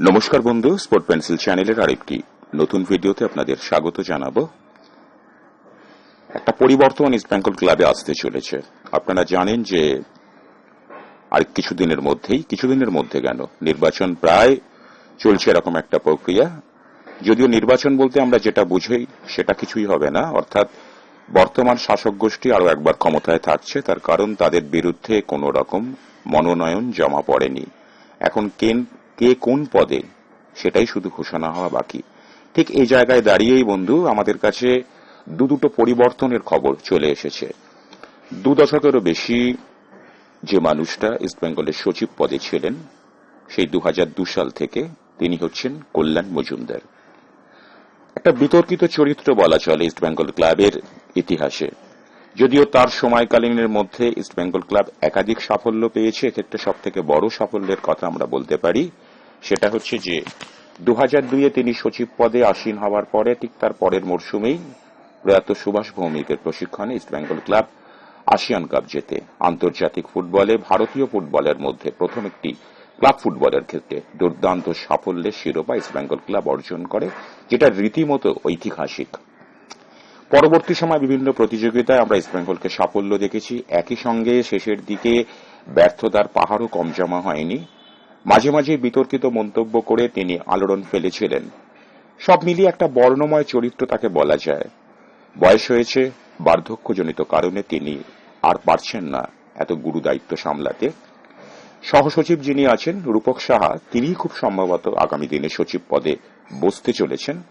নমস্কার বন্ধু sport pencil চ্যানেলের আরেকটি নতুন ভিডিওতে আপনাদের স্বাগত জানাব। একটা পরিবর্তন ইস্ট বেঙ্গল ক্লাবে আসতে চলেছে। আপনারা জানেন যে আর কিছুদিনের মধ্যেই, কিছুদিনের মধ্যে কেন? নির্বাচন প্রায় চলছে এরকম একটা প্রক্রিয়া। যদিও নির্বাচন বলতে আমরা যেটা বুঝি, সেটা কিছুই হবে না। অর্থাৎ বর্তমান শাসক গোষ্ঠী আরও একবার ক্ষমতায় থাকছে, তার কারণ তাদের বিরুদ্ধে কোনো রকম মনোনয়ন জমা পড়েনি। এখন কেন কে কোন পদে, সেটাই শুধু ঘোষণা হওয়া বাকি। ঠিক এই জায়গায় দাঁড়িয়েই, বন্ধু, আমাদের কাছে দু দুটো পরিবর্তনের খবর চলে এসেছে। দু দশকেরও বেশি যে মানুষটা ইস্টবেঙ্গলের সচিব পদে ছিলেন, সেই দু সাল থেকে তিনি হচ্ছেন কল্যাণ মজুমদার। একটা বিতর্কিত চরিত্র বলা চলে ইস্টবেঙ্গল ক্লাবের ইতিহাসে। যদিও তার সময়কালীনের মধ্যে ইস্টবেঙ্গল ক্লাব একাধিক সাফল্য পেয়েছে, এক্ষেত্রে সব থেকে বড় সাফল্যের কথা আমরা বলতে পারি। সেটা হচ্ছে যে দু হাজার দুইয়ে তিনি সচিব পদে আসীন হওয়ার পরে ঠিক তার পরের মরশুমেই প্রয়াত সুভাষ ভৌমিকের প্রশিক্ষণে ইস্টবেঙ্গল ক্লাব আসিয়ান কাপ জেতে। আন্তর্জাতিক ফুটবলে ভারতীয় ফুটবলের মধ্যে প্রথম একটি ক্লাব ফুটবলের ক্ষেত্রে দুর্দান্ত সাফল্যের শিরোপা ইস্টবেঙ্গল ক্লাব অর্জন করে, যেটা রীতিমতো ঐতিহাসিক। পরবর্তী সময় বিভিন্ন প্রতিযোগিতায় আমরা ইস্টবেঙ্গলকে সাফল্য দেখেছি। একই সঙ্গে শেষের দিকে ব্যর্থতার পাহাড়ও কম জমা হয়নি। মাঝে মাঝে বিতর্কিত মন্তব্য করে তিনি আলোড়ন ফেলেছিলেন। সব মিলিয়ে একটা বর্ণময় চরিত্র তাকে বলা যায়। বয়স হয়েছে, বার্ধক্যজনিত কারণে তিনি আর পারছেন না এত গুরু দায়িত্ব সামলাতে। সহসচিব যিনি আছেন, রূপক সাহা, তিনিই খুব সম্ভবত আগামী দিনে সচিব পদে বসতে চলেছেন।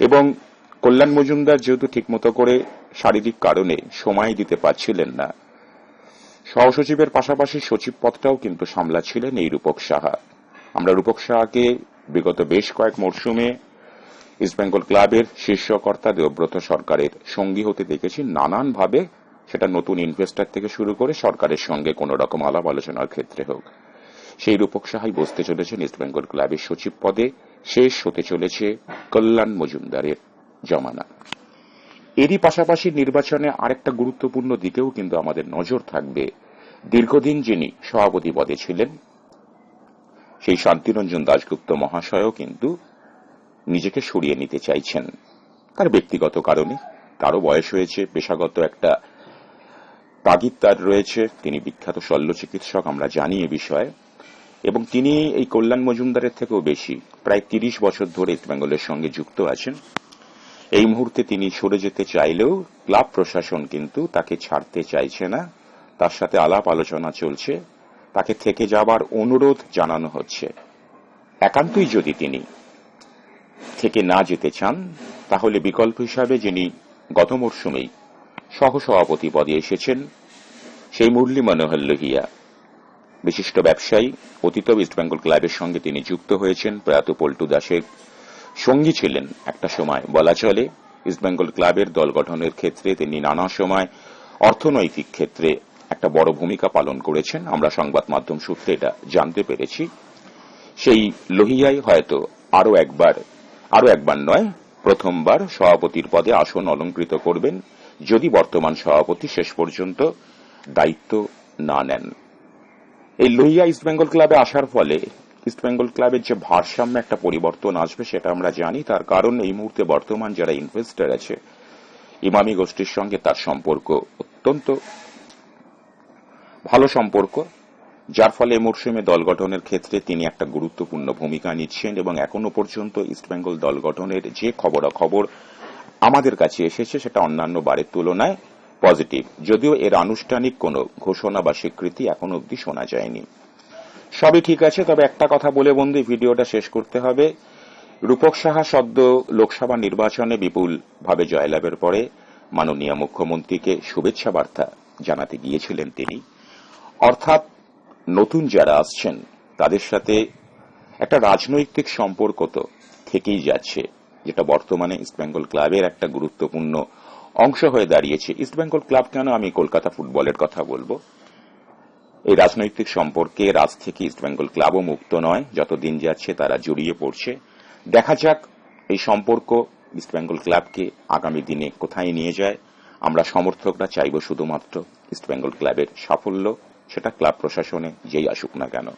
এবং কল্যাণ মজুমদার যেহেতু ঠিকমতো করে শারীরিক কারণে সময় দিতে পারছিলেন না, সহসচিবের পাশাপাশি সচিব পদটাও কিন্তু সামলাচ্ছিলেন এই রূপক সাহা। আমরা রূপক সাহাকে বিগত বেশ কয়েক মরশুমে ইস্টবেঙ্গল ক্লাবের শীর্ষকর্তা দেবব্রত সরকারের সঙ্গী হতে দেখেছি। নানানভাবে সেটা নতুন ইনভেস্টার থেকে শুরু করে সরকারের সঙ্গে কোন রকম আলাপ আলোচনার ক্ষেত্রে হোক। সেই রূপক সাহাই বসতে চলেছেন ইস্টবেঙ্গল ক্লাবের সচিব পদে। শেষ হতে চলেছে কল্যাণ মজুমদারের জমানা। এরই পাশাপাশি নির্বাচনে আরেকটা গুরুত্বপূর্ণ দিকেও কিন্তু আমাদের নজর থাকবে। দীর্ঘদিন যিনি সভাপতি পদে ছিলেন, সেই শান্তিরঞ্জন দাশগুপ্ত মহাশয়ও কিন্তু নিজেকে সরিয়ে নিতে চাইছেন। তার ব্যক্তিগত কারণে তারও বয়স হয়েছে, পেশাগত একটা তাগিদ তার রয়েছে, তিনি বিখ্যাত শল্য চিকিৎসক, আমরা জানি এ বিষয়ে। এবং তিনি এই কল্যাণ মজুমদারের থেকেও বেশি, প্রায় তিরিশ বছর ধরে ইস্টবেঙ্গলের সঙ্গে যুক্ত আছেন। এই মুহূর্তে তিনি সরে যেতে চাইলেও ক্লাব প্রশাসন কিন্তু তাকে ছাড়তে চাইছে না। তার সাথে আলাপ আলোচনা চলছে। তাকে থেকে যাবার অনুরোধ জানানো হচ্ছে। একান্তই যদি তিনি থেকে না যেতে চান, তাহলে বিকল্প হিসাবে যিনি গত মরশুমেই সহসভাপতি পদে এসেছেন, সেই মুরলী মনোহর লোহিয়া। বিশিষ্ট ব্যবসায়ী, অতীত ইস্টবেঙ্গল ক্লাবের সঙ্গে তিনি যুক্ত হয়েছেন প্রয়াত পল্টু দাসের সঙ্গী ছিলেন একটা সময়। বলা চলে ইস্টবেঙ্গল ক্লাবের দল গঠনের ক্ষেত্রে তিনি নানা সময় অর্থনৈতিক ক্ষেত্রে একটা বড় ভূমিকা পালন করেছেন। আমরা সংবাদ মাধ্যম সূত্রে এটা জানতে পেরেছি। সেই লোহিয়াই হয়তো আরও একবার আরও একবার নয়, প্রথমবার সভাপতির পদে আসন অলঙ্কৃত করবেন। যদি বর্তমান সভাপতি শেষ পর্যন্ত দায়িত্ব না নেন। এই লোহিয়া ইস্টবেঙ্গল ক্লাবে আসার ফলে ইস্টবেঙ্গল ক্লাবের যে ভারসাম্য একটা পরিবর্তন আসবে সেটা আমরা জানি। তার কারণ এই মুহূর্তে বর্তমান যারা ইনভেস্টর আছে, ইমামি গোষ্ঠীর সঙ্গে তার সম্পর্ক অত্যন্ত ভালো সম্পর্ক, যার ফলে মরশুমে দল গঠনের ক্ষেত্রে তিনি একটা গুরুত্বপূর্ণ ভূমিকা নিচ্ছেন এবং এখনও পর্যন্ত ইস্টবেঙ্গল দল গঠনের যে খবরাখবর আমাদের কাছে এসেছে সেটা অন্যান্য বারের তুলনায় পজিটিভ যদিও এর আনুষ্ঠানিক কোনো ঘোষণা বা স্বীকৃতি এখনও অবধি শোনা যায়নি। সবই ঠিক আছে, তবে একটা কথা বলে বন্ধু ভিডিওটা শেষ করতে হবে। রূপক সাহা সদ্য লোকসভা নির্বাচনে বিপুলভাবে জয়লাভের পরে মাননীয় মুখ্যমন্ত্রীকে শুভেচ্ছা বার্তা জানাতে গিয়েছিলেন তিনি। অর্থাৎ নতুন যারা আসছেন, তাদের সাথে একটা রাজনৈতিক সম্পর্ক তো থেকেই যাচ্ছে, যেটা বর্তমানে ইস্টবেঙ্গল ক্লাবের একটা গুরুত্বপূর্ণ অংশ হয়ে দাঁড়িয়েছে। ইস্টবেঙ্গল ক্লাব কেন আমি কলকাতা ফুটবলের কথা বলব? এই রাজনৈতিক সম্পর্কে রাজ থেকে ইস্টবেঙ্গল ক্লাবও মুক্ত নয়। যতদিন যাচ্ছে তারা জড়িয়ে পড়ছে। দেখা যাক এই সম্পর্ক ইস্টবেঙ্গল ক্লাবকে আগামী দিনে কোথায় নিয়ে যায়। আমরা সমর্থকরা চাইব শুধুমাত্র ইস্টবেঙ্গল ক্লাবের সাফল্য। সেটা ক্লাব প্রশাসনে যেই আসুক না কেন।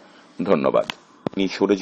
ধন্যবাদ। সরে